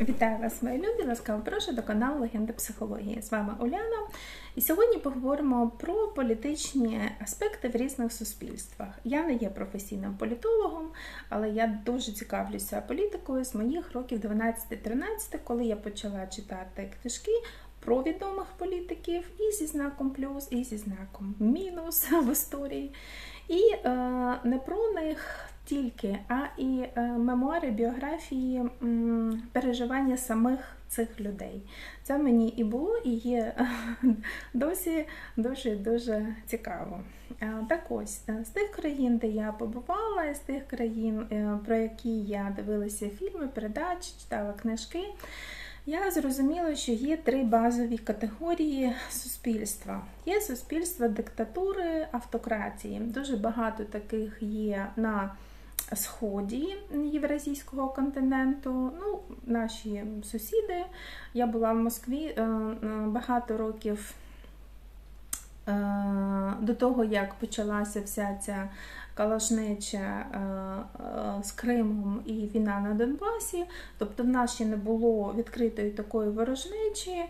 Вітаю вас, мої любі! Ласкаво прошу до каналу Легенди психології. З вами Уляна. І сьогодні поговоримо про політичні аспекти в різних суспільствах. Я не є професійним політологом, але я дуже цікавлюся політикою з моїх років 12-13, коли я почала читати книжки про відомих політиків і зі знаком плюс, і зі знаком мінус в історії. І е, не про них тільки, а і е, мемуари, біографії, переживання самих цих людей. Це мені і було, і є досі дуже дуже цікаво. Е, Так ось, е, з тих країн, де я побувала, з тих країн, е, про які я дивилася фільми, передачі, читала книжки. Я зрозуміла, що є три базові категорії суспільства. Є суспільство диктатури, автократії. Дуже багато таких є на сході Євразійського континенту. Ну, Наші сусіди. Я була в Москві е, е, багато років. Е, до того, як почалася вся ця калашнеча з Кримом і війна на Донбасі, тобто в нас ще не було відкритої такої ворожнечі.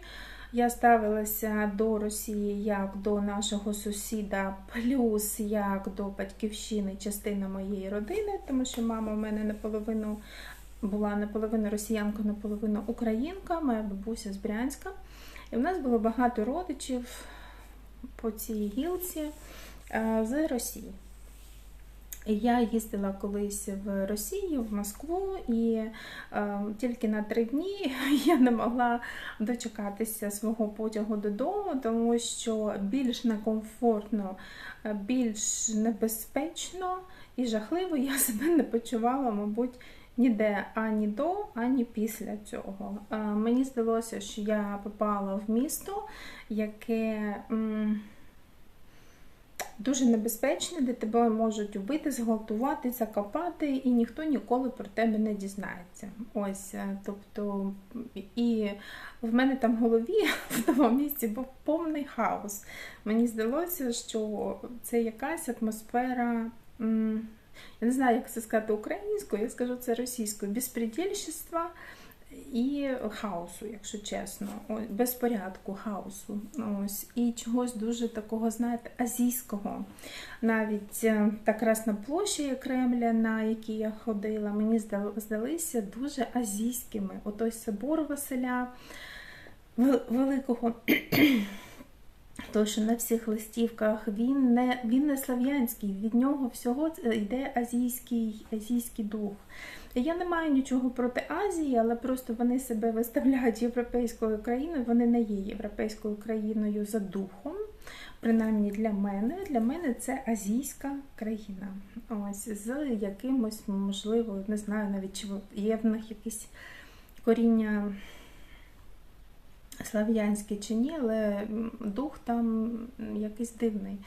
Я ставилася до Росії як до нашого сусіда, плюс як до батьківщини частина моєї родини, тому що мама в мене наполовину була наполовину росіянка, наполовину українка, моя бабуся з Брянська. І в нас було багато родичів по цій гілці е, з Росії. Я їздила колись в Росію, в Москву, і е, тільки на три дні я не могла дочекатися свого потягу додому, тому що більш некомфортно, е, більш небезпечно і жахливо я себе не почувала, мабуть, ніде ані до, ані після цього. Е, мені здалося, що я попала в місто, яке. Дуже небезпечне, де тебе можуть убити, зґвалтувати, закопати, і ніхто ніколи про тебе не дізнається. Ось, е, тобто, і в мене там в голові в тому місці був повний хаос. Мені здалося, що це якась атмосфера. Я не знаю, як це сказати українською, я скажу це російською, безпредельщества і хаосу, якщо чесно, безпорядку, хаосу. Ось, І чогось дуже такого, знаєте, азійського. Навіть е, та красна площа Кремля, на якій я ходила, мені здалися дуже азійськими. Отой собор Василя Великого. Тому що на всіх листівках він не він не слав'янський, від нього всього йде азійський азійський дух. Я не маю нічого проти Азії, але просто вони себе виставляють європейською країною, вони не є європейською країною за духом. Принаймні для мене. Для мене це азійська країна. Ось З якимось, можливо, не знаю навіть, чи є в них якісь коріння слав'янський чи ні, але дух там якийсь дивний.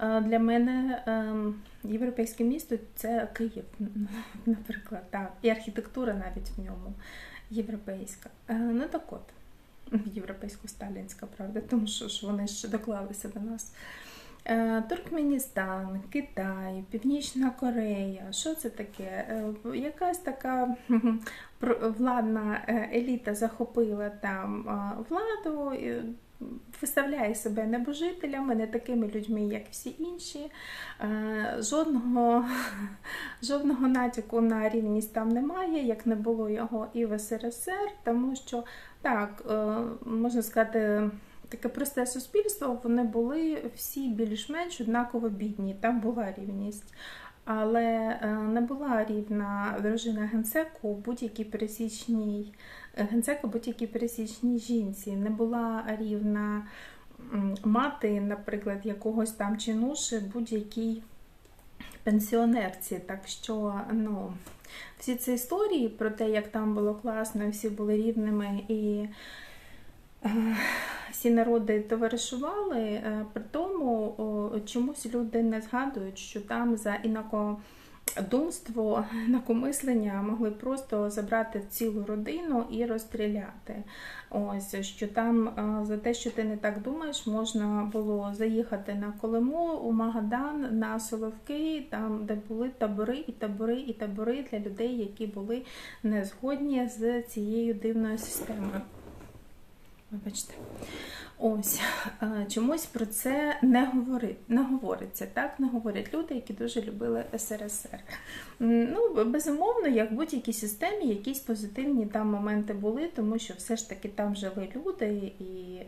Для мене ем, європейське місто це Київ, наприклад, так. і архітектура навіть в ньому європейська. Е, ну так от, європейсько-сталінська, правда, тому що ж вони ще доклалися до нас. Е, Туркменістан, Китай, Північна Корея. Що це таке? Е, якась така владна е, еліта захопила там владу, виставляє себе небожителями, не такими людьми, як всі інші. Жодного жодного натяку на рівність там немає, як не було його і в СРСР, тому що так, можна сказати таке просте суспільство, вони були всі більш-менш однаково бідні, там була рівність. Але е, не була рівна дружина генсеку будь-якій пересічній генсеку будь-якій пересічній жінці, не була рівна мати, наприклад, якогось там чинуші будь-якій пенсіонерці. Так що ну, всі ці історії про те, як там було класно, всі були рівними і всі народи товаришували, е, при тому чомусь люди не згадують, що там за інако думство, накомислення могли просто забрати цілу родину і розстріляти. Ось що там е, за те, що ти не так думаєш, можна було заїхати на Колиму у Магадан, на Соловки, там де були табори і табори і табори для людей, які були не згодні з цією дивною системою. Вибачте. Ось чомусь про це не говорить, не говориться. Так не говорять люди, які дуже любили СРСР. Ну, безумовно, як в будь-якій системі, якісь позитивні там моменти були, тому що все ж таки там жили люди, і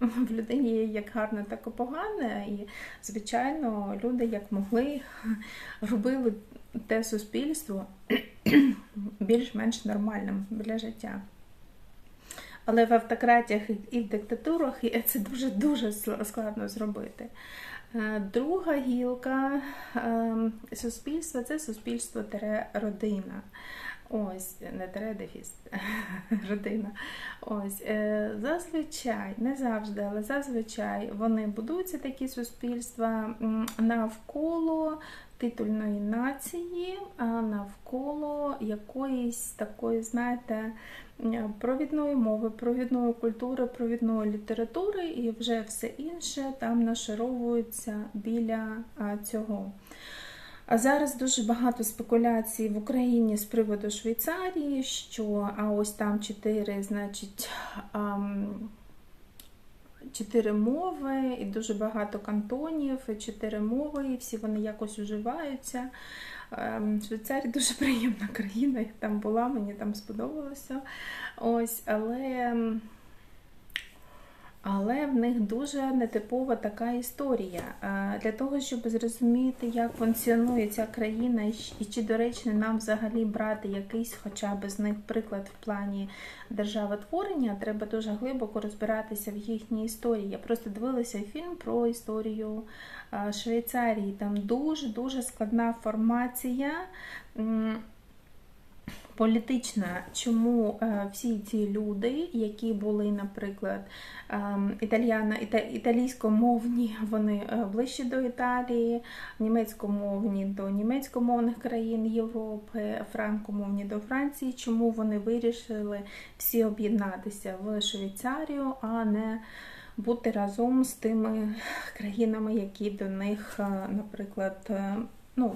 в людині є як гарне, так і погане. І, звичайно, люди як могли робили те суспільство більш-менш нормальним для життя. Але в автократіях і в диктатурах це дуже-дуже складно зробити. Е, Друга гілка е, суспільства це суспільство родина. Ось, не тере дефіс, родина. Ось, зазвичай, не завжди, але зазвичай вони будуються такі суспільства навколо титульної нації, а навколо якоїсь такої, знаєте, провідної мови, провідної культури, провідної літератури, і вже все інше там нашаровується біля цього. А зараз дуже багато спекуляцій в Україні з приводу Швейцарії, що а ось там чотири, значить, чотири мови, і дуже багато кантонів, чотири мови, і всі вони якось уживаються. Ем, Швейцарія дуже приємна країна, я там була, мені там сподобалося. Ось, але, але в них дуже нетипова така історія. Для того, щоб зрозуміти, як функціонує ця країна, і чи доречно нам взагалі брати якийсь хоча б з них приклад в плані державотворення, треба дуже глибоко розбиратися в їхній історії. Я просто дивилася фільм про історію Швейцарії. Там дуже-дуже складна формація. Політична, чому е, всі ці люди, які були, наприклад, ем, італіяна, іта, італійськомовні, вони е, ближче до Італії, німецькомовні до німецькомовних країн Європи, франкомовні до Франції, чому вони вирішили всі об'єднатися в Швейцарію, а не бути разом з тими країнами, які до них, е, наприклад, ну,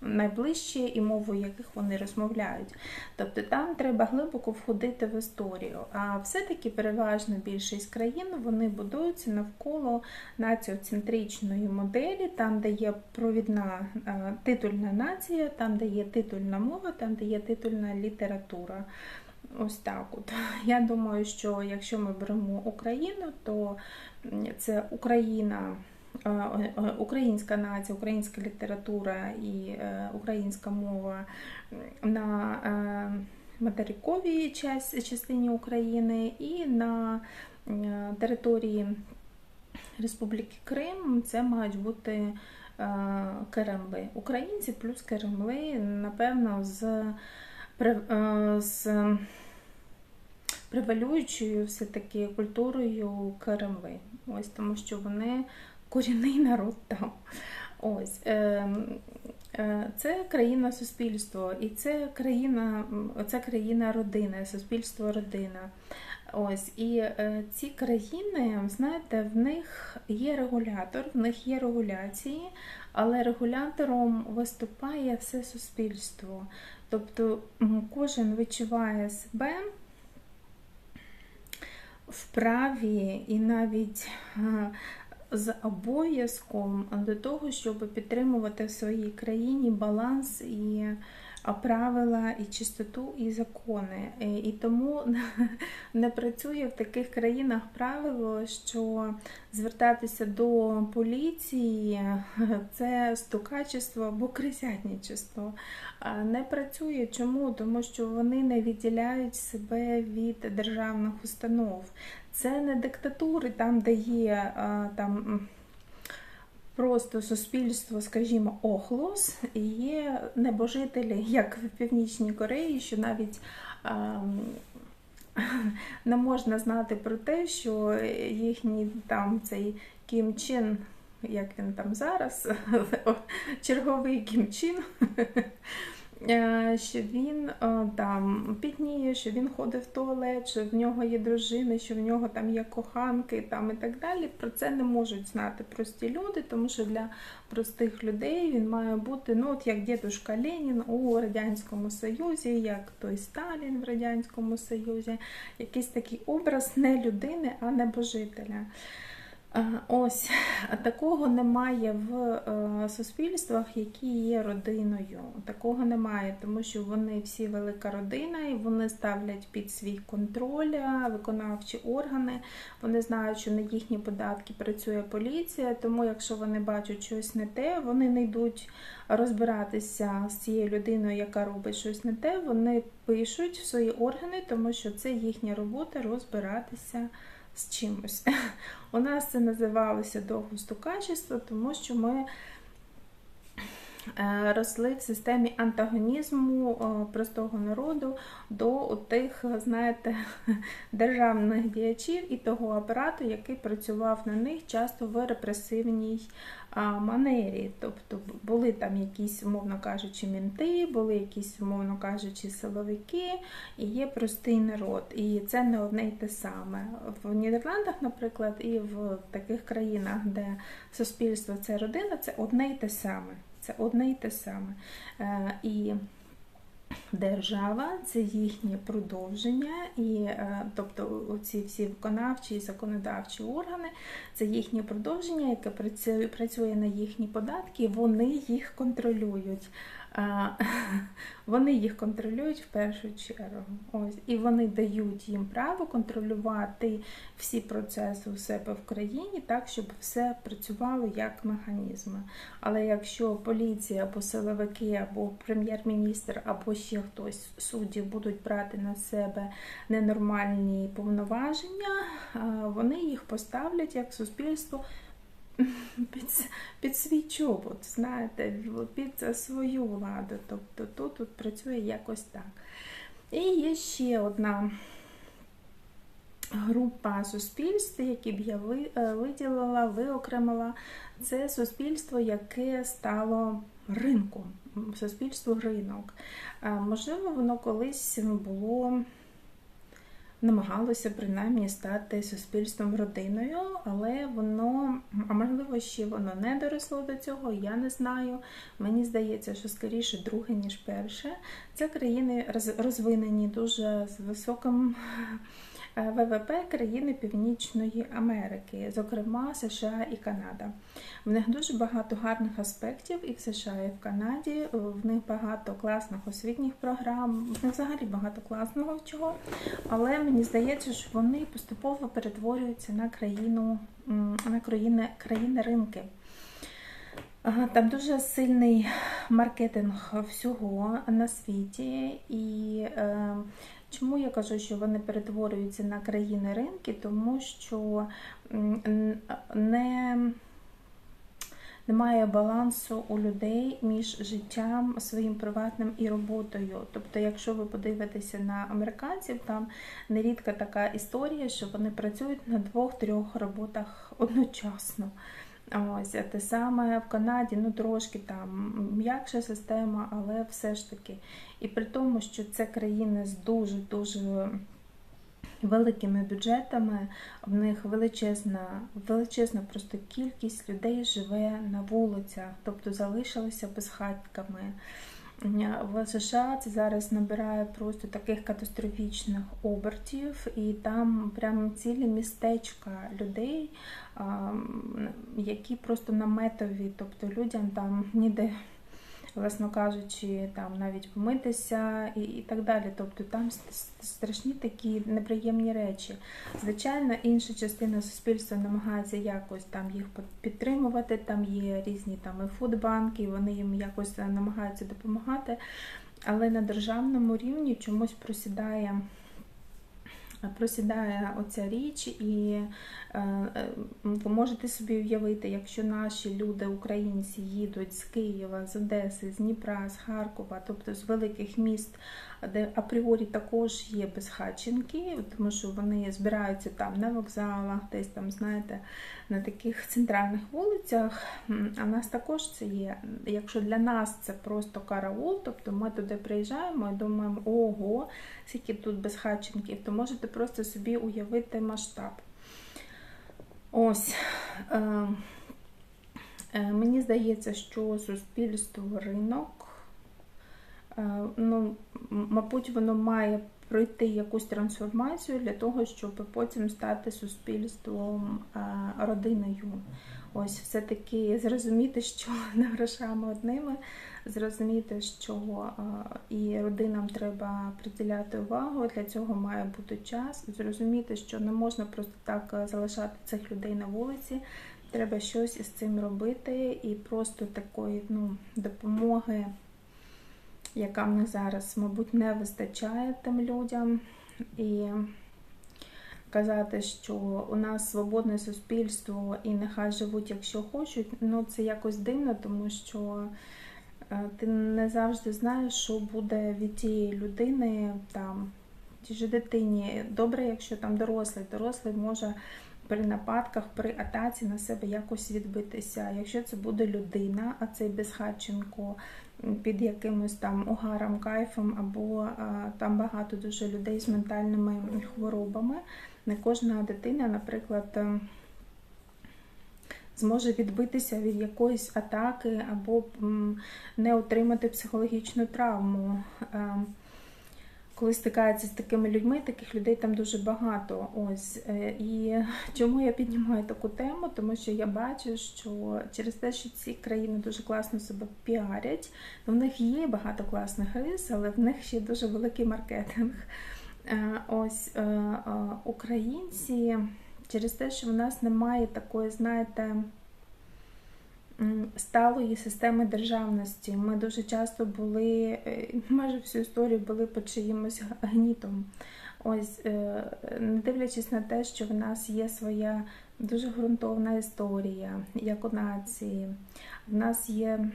найближчі і мовою яких вони розмовляють. Тобто там треба глибоко входити в історію. А все-таки переважно більшість країн вони будуються навколо націоцентричної моделі, там, де є провідна е, титульна нація, там, де є титульна мова, там, де є титульна література. Ось так от. Я думаю, що якщо ми беремо Україну, то це Україна. Е, е, Українська нація, українська література і е, українська мова на материковій частині України і на території Республіки Крим це мають бути керемли. Українці плюс керемли, напевно, з, з превалюючою все-таки культурою Керемли. Ось тому що вони корінний народ там. Ось е, е, це країна суспільство, і це країна, це країна родина, суспільство родина. Ось і е, ці країни, знаєте, в них є регулятор, в них є регуляції, але регулятором виступає все суспільство. Тобто кожен відчуває себе вправі і навіть з обов'язком до того, щоб підтримувати в своїй країні баланс і правила, і чистоту, і закони. Е, І тому не працює в таких країнах правило, що звертатися до поліції це стукачество або крисятничество. Не працює. Чому? Тому що вони не відділяють себе від державних установ. Це не диктатури, там, де є там. Просто суспільство, скажімо, охлос, є небожителі, як в Північній Кореї, що навіть ам, не можна знати про те, що їхній там цей Кім Чен як він там зараз, черговий кімчин. Е, що він е, там пітніє, що він ходить в туалет, що в нього є дружина, що в нього там є коханки там і так далі. Про це не можуть знати прості люди, тому що для простих людей він має бути, ну от як дідушка Ленін у Радянському Союзі, як той Сталін в Радянському Союзі, якийсь такий образ не людини, а небожителя. Ось такого немає в е, суспільствах, які є родиною. Такого немає, тому що вони всі велика родина і вони ставлять під свій контроль виконавчі органи. Вони знають, що на їхні податки працює поліція, тому якщо вони бачать щось не те, вони не йдуть розбиратися з цією людиною, яка робить щось не те. Вони пишуть в свої органи, тому що це їхня робота розбиратися з чимось. У нас це називалося довго стукачество, тому що ми росли в системі антагонізму е, простого народу до тих, знаєте, державних діячів і того апарату, який працював на них часто в репресивній манері. Тобто були там якісь, умовно кажучи, мінти, були якісь, умовно кажучи, силовики, і є простий народ. І це не одне й те саме. В Нідерландах, наприклад, і в таких країнах, де суспільство це родина, це одне й те саме. Це одне і те саме. Е, і Держава це їхнє продовження, і е, тобто ці всі виконавчі і законодавчі органи це їхнє продовження, яке працює працює на їхні податки, вони їх контролюють. Вони їх контролюють в першу чергу. Ось і вони дають їм право контролювати всі процеси у себе в країні так, щоб все працювало як механізми. Але якщо поліція або силовики, або прем'єр-міністр, або ще хтось судді будуть брати на себе ненормальні повноваження, вони їх поставлять як суспільство під під свій чобот, знаєте, під свою владу. Тобто тут, тут працює якось так. І є ще одна група суспільств, які б я е, виділила, виокремила. Це суспільство, яке стало ринком, суспільство ринок. Можливо, воно колись було намагалося принаймні стати суспільством родиною, але воно, а можливо, ще воно не доросло до цього, я не знаю. Мені здається, що скоріше друге, ніж перше. Це країни розвинені дуже з високим ВВП країни Північної Америки, зокрема США і Канада. В них дуже багато гарних аспектів і в США, і в Канаді. В них багато класних освітніх програм, в них взагалі багато класного чого. Але мені здається, що вони поступово перетворюються на країну, на країни, країни ринки. Там дуже сильний маркетинг всього на світі, і е, Чому я кажу, що вони перетворюються на країни ринки? Тому що не немає балансу у людей між життям своїм приватним і роботою. Тобто, якщо ви подивитеся на американців, там нерідка така історія, що вони працюють на двох-трьох роботах одночасно. Ось, те саме в Канаді, ну трошки там м'якша система, але все ж таки. І при тому, що це країни з дуже-дуже великими бюджетами, в них величезна, величезна просто кількість людей живе на вулицях, тобто залишилися безхатками. В США це зараз набирає просто таких катастрофічних обертів, і там прямо цілі містечка людей, які просто наметові, тобто людям там ніде власно кажучи, там навіть помитися і і так далі. Тобто там страшні такі неприємні речі. Звичайно, інша частина суспільства намагається якось там їх підтримувати. Там є різні там і фудбанки, вони їм якось намагаються допомагати. Але на державному рівні чомусь просідає просідає оця річ, і е, е, ви можете собі уявити, якщо наші люди, українці, їдуть з Києва, з Одеси, з Дніпра, з Харкова, тобто з великих міст, де апріорі також є безхатченки, тому що вони збираються там на вокзалах, десь там, знаєте, на таких центральних вулицях. А в нас також це є. Якщо для нас це просто караул, тобто ми туди приїжджаємо і думаємо, ого, скільки тут безхатченків, то можете просто собі уявити масштаб. Ось. Е, е, Мені здається, що суспільство ринок, е, ну, мабуть, воно має пройти якусь трансформацію для того, щоб потім стати суспільством, родиною. Ось все-таки зрозуміти, що не грошами одними, зрозуміти, що і родинам треба приділяти увагу, для цього має бути час, зрозуміти, що не можна просто так залишати цих людей на вулиці. Треба щось із цим робити, і просто такої ну, допомоги, яка в них зараз, мабуть, не вистачає тим людям. І казати, що у нас свободне суспільство і нехай живуть, якщо хочуть, ну це якось дивно, тому що е, ти не завжди знаєш, що буде від тієї людини там, тій же дитині. Добре, якщо там дорослий, дорослий може. При нападках, при атаці на себе якось відбитися. Якщо це буде людина, а цей безхатченко під якимось там угаром, кайфом, або а, там багато дуже людей з ментальними хворобами, не кожна дитина, наприклад, е, зможе відбитися від якоїсь атаки або не отримати психологічну травму. Е, коли стикається з такими людьми, таких людей там дуже багато. Ось е, і чому я піднімаю таку тему? Тому що я бачу, що через те, що ці країни дуже класно себе піарять, в них є багато класних рис, але в них ще дуже великий маркетинг. Е, ось українці через те, що в нас немає такої, знаєте, сталої системи державності. Ми дуже часто були, майже всю історію були під чиїмось гнітом. Ось, не дивлячись на те, що в нас є своя дуже ґрунтовна історія, як у нації, в нас є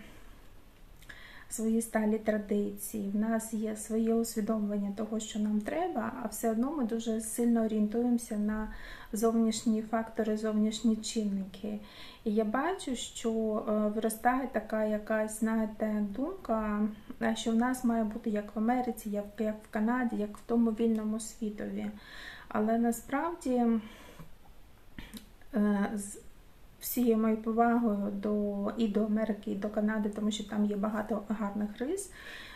свої сталі традиції, в нас є своє усвідомлення того, що нам треба, а все одно ми дуже сильно орієнтуємося на зовнішні фактори, зовнішні чинники. І я бачу, що е, виростає така якась, знаєте, думка, е, що в нас має бути як в Америці, як в Канаді, як в тому вільному світові. Але насправді е, всією моєю повагою до і до Америки, і до Канади, тому що там є багато гарних рис.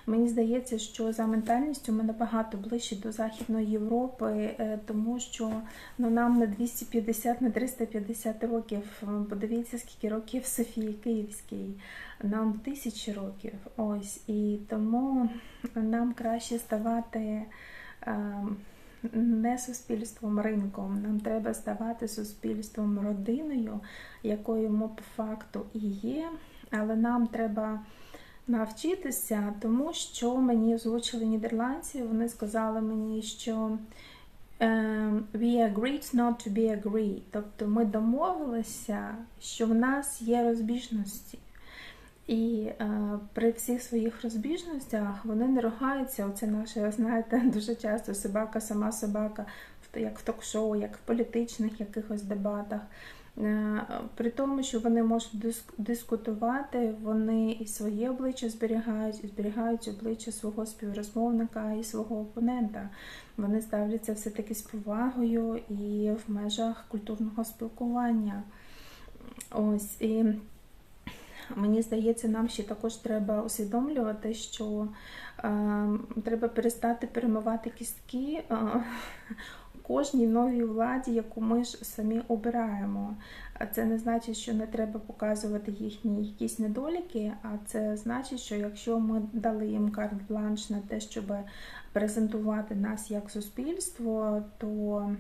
Мені здається, що за ментальністю ми набагато ближче до Західної Європи, е, тому що ну, нам на 250 на 350 років. Подивіться, скільки років Софії Київській, нам тисячі років. Ось і тому нам краще ставати. Не суспільством ринком. Нам треба ставати суспільством родиною, якою ми по факту і є, але нам треба навчитися, тому що мені озвучили нідерландці, вони сказали мені, що ем, we agreed not to be agree. Тобто ми домовилися, що в нас є розбіжності. І е, при всіх своїх розбіжностях вони не ругаються. Оце наше, знаєте, дуже часто собака, сама собака, як в ток-шоу, як в політичних якихось дебатах. Е, при тому, що вони можуть дискутувати, вони і своє обличчя зберігають, і зберігають обличчя свого співрозмовника і свого опонента. Вони ставляться все-таки з повагою і в межах культурного спілкування. Ось і мені здається, нам ще також треба усвідомлювати, що е, треба перестати перемивати кістки е, кожній новій владі, яку ми ж самі обираємо. Це не значить, що не треба показувати їхні якісь недоліки, а це значить, що якщо ми дали їм карт-бланш на те, щоб презентувати нас як суспільство, то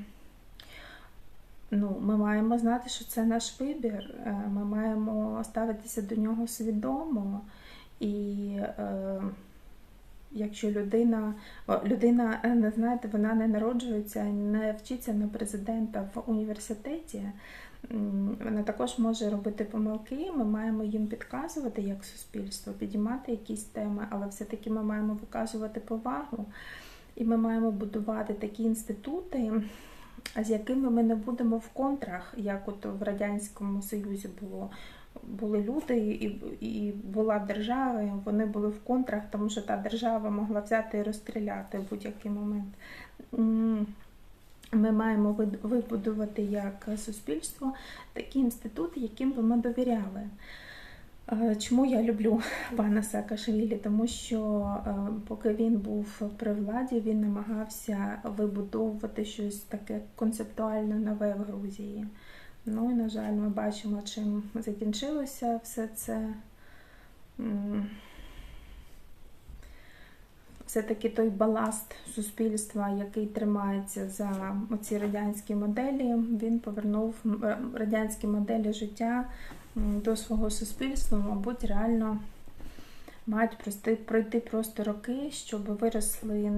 ну, ми маємо знати, що це наш вибір. Е, ми маємо ставитися до нього свідомо і е, якщо людина, людина, е, не знаєте, вона не народжується, не вчиться на президента в університеті, вона також може робити помилки. Ми маємо їм підказувати як суспільство, підіймати якісь теми, але все-таки ми маємо виказувати повагу, і ми маємо будувати такі інститути, з якими ми не будемо в контрах, як от в Радянському Союзі було. Були люди і, і була держава, і вони були в контрах, тому що та держава могла взяти і розстріляти в будь-який момент. Ми маємо вибудувати як суспільство такі інститути, яким би ми довіряли. Е, Чому я люблю пана Саакашвілі? Тому що е, поки він був при владі, він намагався вибудовувати щось таке концептуально нове в Грузії. Ну і, на жаль, ми бачимо, чим закінчилося все це. Все-таки той баласт суспільства, який тримається за оці радянські моделі, він повернув радянські моделі життя до свого суспільства, мабуть, реально мають прости- пройти просто роки, щоб виросли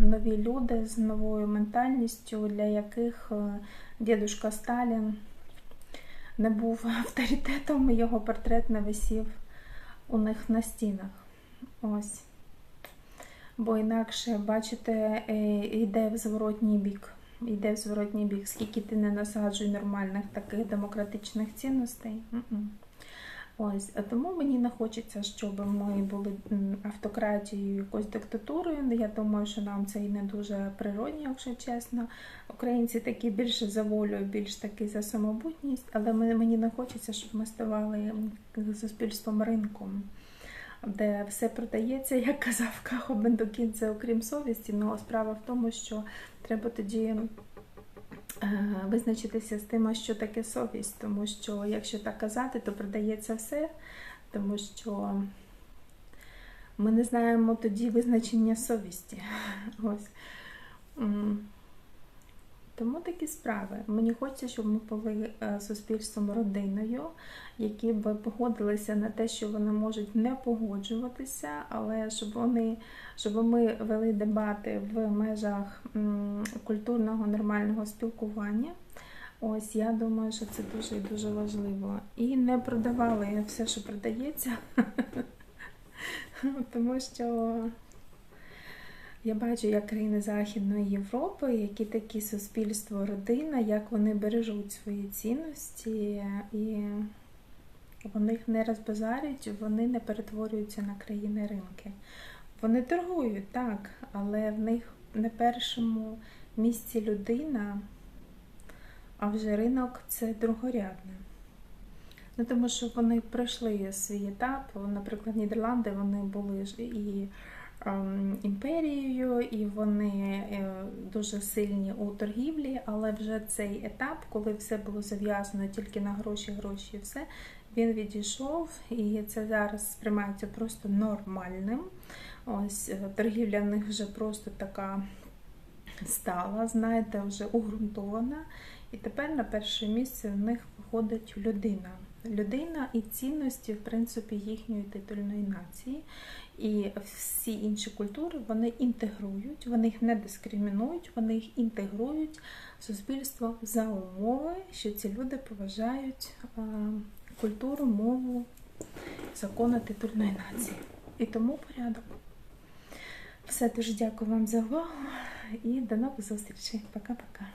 нові люди з новою ментальністю, для яких е, дідушка Сталін не був авторитетом, і його портрет не висів у них на стінах. Ось. Бо інакше, бачите, е, йде в зворотній бік. Йде в зворотній бік, скільки ти не насаджуй нормальних таких демократичних цінностей. Ось, а тому мені не хочеться, щоб ми були автократією, якоюсь диктатурою. Я думаю, що нам це і не дуже природні, якщо чесно. Українці такі більше за волю, більш такі за самобутність, але мені не хочеться, щоб ми ставали суспільством ринком, де все продається, як казав Кахо Бендокінце, окрім совісті. Ну, справа в тому, що треба тоді е, визначитися з тим, що таке совість, тому що якщо так казати, то продається все, тому що ми не знаємо тоді визначення совісті. Ось. Тому такі справи. Мені хочеться, щоб ми були е, суспільством родиною, які б погодилися на те, що вони можуть не погоджуватися, але щоб вони щоб ми вели дебати в межах культурного нормального спілкування. Ось я думаю, що це дуже і дуже важливо. І не продавали все, що продається, тому що я бачу, як країни Західної Європи, які такі суспільство, родина, як вони бережуть свої цінності і вони їх не розбазарюють, вони не перетворюються на країни ринки. Вони торгують, так, але в них на першому місці людина, а вже ринок це другорядне. Ну, тому що вони пройшли свій етап. Наприклад, Нідерланди вони були ж і імперією, і вони е, дуже сильні у торгівлі, але вже цей етап, коли все було зав'язано тільки на гроші, гроші і все, він відійшов, і це зараз сприймається просто нормальним. Ось е, торгівля в них вже просто така стала, знаєте, вже уґрунтована. І тепер на перше місце в них виходить людина. Людина і цінності, в принципі, їхньої титульної нації. І всі інші культури вони інтегрують, вони їх не дискримінують, вони їх інтегрують в суспільство за умови, що ці люди поважають культуру, мову, закони титульної нації. І тому порядок. Все дуже дякую вам за увагу і до нових зустрічей. Пока-пока.